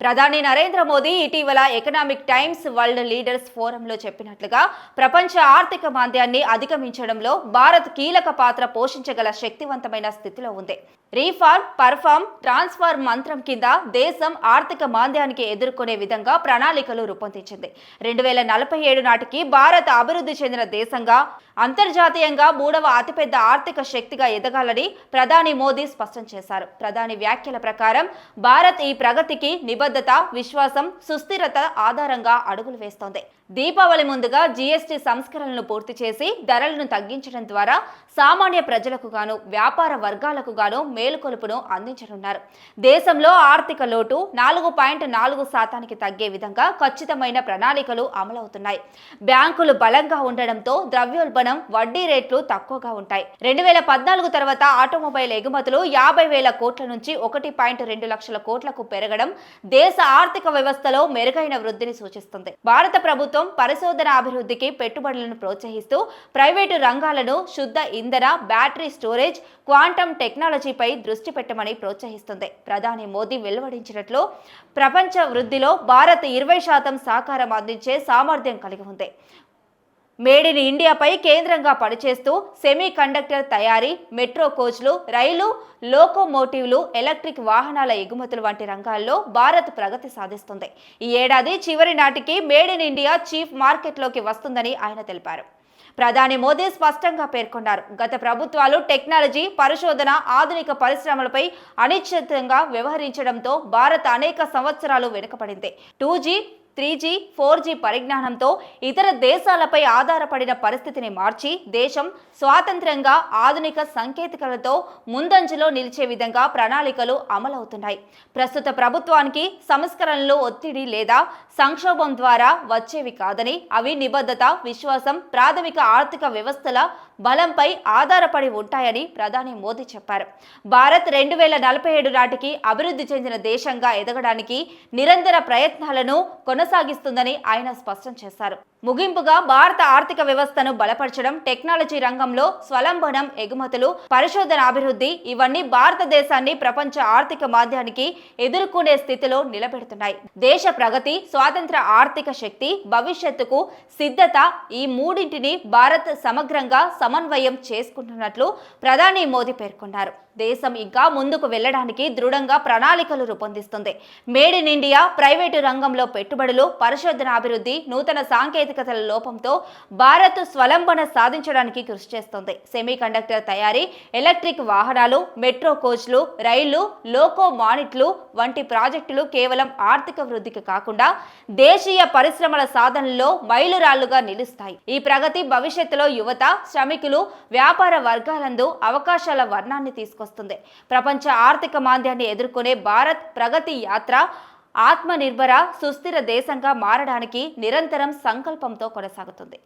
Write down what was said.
ప్రధాని నరేంద్ర మోదీ ఇటీవల Economic Times World Leaders ఫోరంలో చెప్పినట్లుగా ప్రపంచ ఆర్థిక మాంద్యాన్ని అధిగమించడంలో భారత్ కీలక పాత్ర పోషించగల శక్తివంతమైన స్థితిలో ఉంది. రీఫార్మ్ పర్ఫార్మ్ ట్రాన్స్ఫార్మ్ మంత్రం కింద దేశం ఆర్థిక మాంద్యానికి ఎదుర్కొనే విధంగా ప్రణాళికలు రూపొందించింది. రెండు వేల నలభై ఏడు నాటికి భారత్ అభివృద్ధి చెందిన దేశంగా అంతర్జాతీయంగా మూడవ అతిపెద్ద ఆర్థిక శక్తిగా ఎదగాలని ప్రధాని మోదీ స్పష్టం చేశారు. ప్రధాని వ్యాఖ్యల ప్రకారం భారత్ ఈ ప్రగతికి నిబద్ధత విశ్వాసం సుస్థిరత ఆధారంగా అడుగులు వేస్తోంది. దీపావళి ముందుగా జీఎస్టీ సంస్కరణలను పూర్తి చేసి ధరలను తగ్గించడం ద్వారా సామాన్య ప్రజలకు గాను వ్యాపార వర్గాలకు గాను మేలుకొలుపును అందించనున్నారు. దేశంలో ఆర్థిక లోటు నాలుగు పాయింట్ నాలుగు శాతానికి తగ్గే విధంగా ఖచ్చితమైన ప్రణాళికలు అమలవుతున్నాయి. బ్యాంకులు బలంగా ఉండడంతో ద్రవ్యోల్బణం వడ్డీ రేట్లు తక్కువగా ఉంటాయి. రెండు వేల పద్నాలుగు తర్వాత ఆటోమొబైల్ ఎగుమతులు యాభై వేల కోట్ల నుంచి ఒకటి పాయింట్ రెండు లక్షల కోట్లకు పెరగడం దేశ ఆర్థిక వ్యవస్థలో మెరుగైన వృద్ధిని సూచిస్తుంది. భారత ప్రభుత్వం పరిశోధన అభివృద్ధికి పెట్టుబడులను ప్రోత్సహిస్తూ ప్రైవేటు రంగాలను శుద్ధ ఇంధన బ్యాటరీ స్టోరేజ్ క్వాంటమ్ టెక్నాలజీపై దృష్టి పెట్టమని ప్రోత్సహిస్తుంది. ప్రధాని మోదీ వెలువడించినట్లు ప్రపంచ వృద్ధిలో భారత్ ఇరవై శాతం సహకారం అందించే సామర్థ్యం కలిగి ఉంది. మేడ్ ఇన్ ఇండియాపై కేంద్రంగా పనిచేస్తూ సెమీ కండక్టర్ తయారీ మెట్రో కోచ్లు రైలు లోకోమోటివ్లు ఎలక్ట్రిక్ వాహనాల ఎగుమతులు వంటి రంగాల్లో భారత్ ప్రగతి సాధిస్తుంది. ఈ ఏడాది చివరి నాటికి మేడ్ ఇన్ ఇండియా చీఫ్ మార్కెట్లోకి వస్తుందని ఆయన తెలిపారు. ప్రధాని మోదీ స్పష్టంగా పేర్కొన్నారు. గత ప్రభుత్వాలు టెక్నాలజీ పరిశోధన ఆధునిక పరిశ్రమలపై అనిశ్చితంగా వ్యవహరించడంతో భారత్ అనేక సంవత్సరాలు వెనుకబడింది. Two G three G four G పరిజ్ఞానంతో ఇతర దేశాలపై ఆధారపడిన పరిస్థితిని మార్చి దేశం స్వాతంత్ర్యంగా ఆధునిక సాంకేతికలతో ముందంజలో నిలిచే విధంగా ప్రణాళికలు అమలవుతున్నాయి. ప్రస్తుత ప్రభుత్వానికి సంస్కరణలు ఒత్తిడి లేదా సంక్షోభం ద్వారా వచ్చేవి కాదని అవి నిబద్ధత విశ్వాసం ప్రాథమిక ఆర్థిక వ్యవస్థల బలంపై ఆధారపడి ఉంటాయని ప్రధాని మోదీ చెప్పారు. భారత్ రెండు వేల నలభై ఏడు నాటికి అభివృద్ధి చెందిన దేశంగా ఎదగడానికి నిరంతర ప్రయత్నాలను కొనసాగిస్తుందని ఆయన స్పష్టం చేశారు. ముగింపుగా భారత ఆర్థిక వ్యవస్థను బలపరచడం టెక్నాలజీ రంగంలో స్వలంబనం ఎగుమతులు పరిశోధన అభివృద్ధి ఇవన్నీ భారతదేశాన్ని ప్రపంచ ఆర్థిక మాధ్యానికి ఎదుర్కొనే స్థితిలో నిలబెడుతున్నాయి. దేశ ప్రగతి స్వాతంత్ర ఆర్థిక శక్తి భవిష్యత్తుకు సిద్ధత ఈ మూడింటిని భారత్ సమగ్రంగా సమన్వయం చేసుకుంటున్నట్లు ప్రధాని మోదీ పేర్కొన్నారు. దేశం ఇంకా ముందుకు వెళ్ళడానికి దృఢంగా ప్రణాళికలు రూపొందిస్తుంది. మేడ్ ఇన్ ఇండియా ప్రైవేటు రంగంలో పెట్టుబడులు పరిశోధనాభివృద్ధి నూతన సాంకేతికతల లోపంతో భారత్ స్వలంబన సాధించడానికి కృషి చేస్తుంది. సెమీ కండక్టర్ తయారీ ఎలక్ట్రిక్ వాహనాలు మెట్రో కోచ్లు రైళ్ళు లోకో మానిట్లు వంటి ప్రాజెక్టులు కేవలం ఆర్థిక వృద్ధికి కాకుండా దేశీయ పరిశ్రమల సాధనలో మైలురాళ్ళుగా నిలుస్తాయి. ఈ ప్రగతి భవిష్యత్తులో యువత శ్రమికులు వ్యాపార వర్గాలందు అవకాశాల వర్ణాన్ని తీసుకొస్తుంది ప్రపంచ ఆర్థిక మాంద్యాన్ని ఎదుర్కొనే భారత్ ప్రగతి యాత్ర ఆత్మనిర్భర సుస్థిర దేశంగా మారడానికి నిరంతరం సంకల్పంతో కొనసాగుతుంది.